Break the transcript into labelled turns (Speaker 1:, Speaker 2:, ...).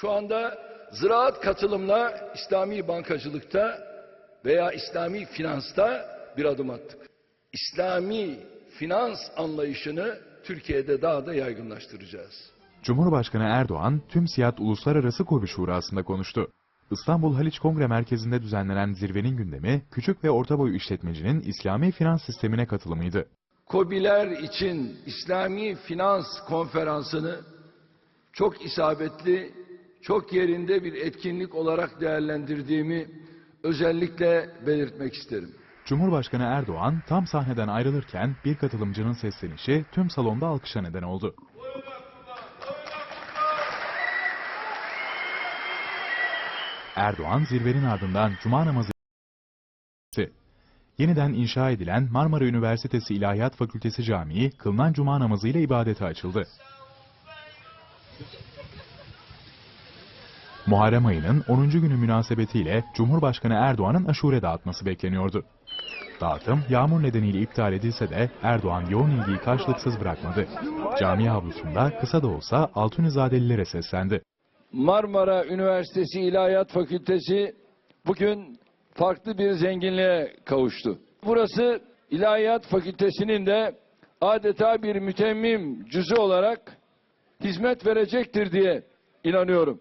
Speaker 1: Şu anda ziraat katılımla İslami bankacılıkta veya İslami finansta bir adım attık. İslami finans anlayışını Türkiye'de daha da yaygınlaştıracağız.
Speaker 2: Cumhurbaşkanı Erdoğan, tüm Siyat Uluslararası Kobi Şurası'nda konuştu. İstanbul Haliç Kongre Merkezi'nde düzenlenen zirvenin gündemi, küçük ve orta boy işletmecinin İslami finans sistemine katılımıydı.
Speaker 1: KOBİ'ler için İslami Finans Konferansı'nı çok isabetli, çok yerinde bir etkinlik olarak değerlendirdiğimi özellikle belirtmek isterim.
Speaker 2: Cumhurbaşkanı Erdoğan tam sahneden ayrılırken bir katılımcının seslenişi tüm salonda alkışa neden oldu. Erdoğan zirvenin ardından cuma namazı Yeniden inşa edilen Marmara Üniversitesi İlahiyat Fakültesi Camii kılınan cuma namazı ile ibadete açıldı. Muharrem ayının 10. günü münasebetiyle Cumhurbaşkanı Erdoğan'ın aşure dağıtması bekleniyordu. Dağıtım yağmur nedeniyle iptal edilse de Erdoğan yoğun ilgiyi karşılıksız bırakmadı. Cami avlusunda kısa da olsa Altunizadelilere seslendi.
Speaker 1: Marmara Üniversitesi İlahiyat Fakültesi bugün farklı bir zenginliğe kavuştu. Burası İlahiyat Fakültesinin de adeta bir mütemmim cüzü olarak hizmet verecektir diye inanıyorum.